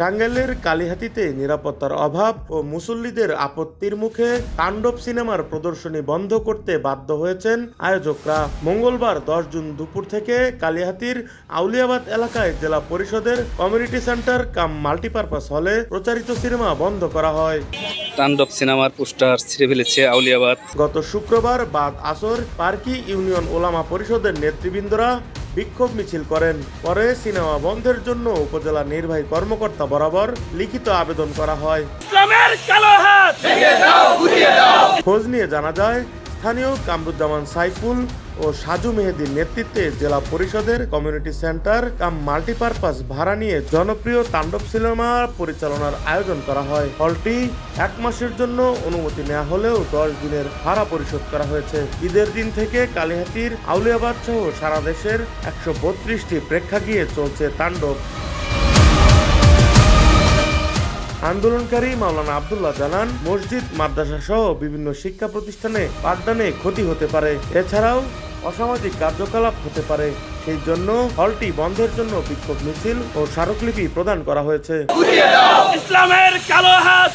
টাঙ্গাইলের কালিহাতিতে নিরাপত্তার অভাব ও মুসল্লিদের আপত্তির মুখে তাণ্ডব সিনেমার প্রদর্শনী বন্ধ করতে বাধ্য হয়েছেন আয়োজকরা। মঙ্গলবার দশ জুন দুপুর থেকে কালিহাতির আউলিয়াবাদ এলাকায় জেলা পরিষদের কমিউনিটি সেন্টার কাম মাল্টিপারপাস হলে প্রচারিত সিনেমা বন্ধ করা হয়। তাণ্ডব সিনেমার পোস্টার ছিঁড়ে ফেলেছে আউলিয়াবাদ। গত শুক্রবার বাদ আসর পার্কি ইউনিয়ন ওলামা পরিষদের নেতৃবৃন্দরা বিক্ষোভ মিছিল করেন। পরে সিনেমা বন্ধের জন্য উপজেলা নির্বাহী কর্মকর্তা বরাবর লিখিত আবেদন করা হয়। খোঁজ নিয়ে জানা যায় স্থানীয় কামরুজ্জামান সাইফুল ও সাজু মেহেদির নেতৃত্বে জেলা পরিষদের কমিউনিটি সেন্টার কাম মাল্টিপারপাস ভাড়া নিয়ে জনপ্রিয় তাণ্ডব সিনেমা পরিচালনার আয়োজন করা হয়। হলটি এক মাসের জন্য অনুমতি নেওয়া হলেও দশ দিনের ভাড়া পরিশোধ করা হয়েছে। ঈদের দিন থেকে কালীহাতির আউলিয়াবাদ সহ সারা দেশের একশো বত্রিশটি প্রেক্ষাগৃহে চলছে তাণ্ডব। আন্দোলনকারী মাওলানা আবদুল্লাহ জানান মসজিদ মাদ্রাসা সহ বিভিন্ন শিক্ষা প্রতিষ্ঠানে পাঠদানে ক্ষতি হতে পারে। এছাড়াও অসামাজিক কার্যকলাপ হতে পারে। সেই জন্য হলটি বন্ধের জন্য বিক্ষোভ মিছিল ও স্মারকলিপি প্রদান করা হয়েছে। ইসলামের কালো হাত।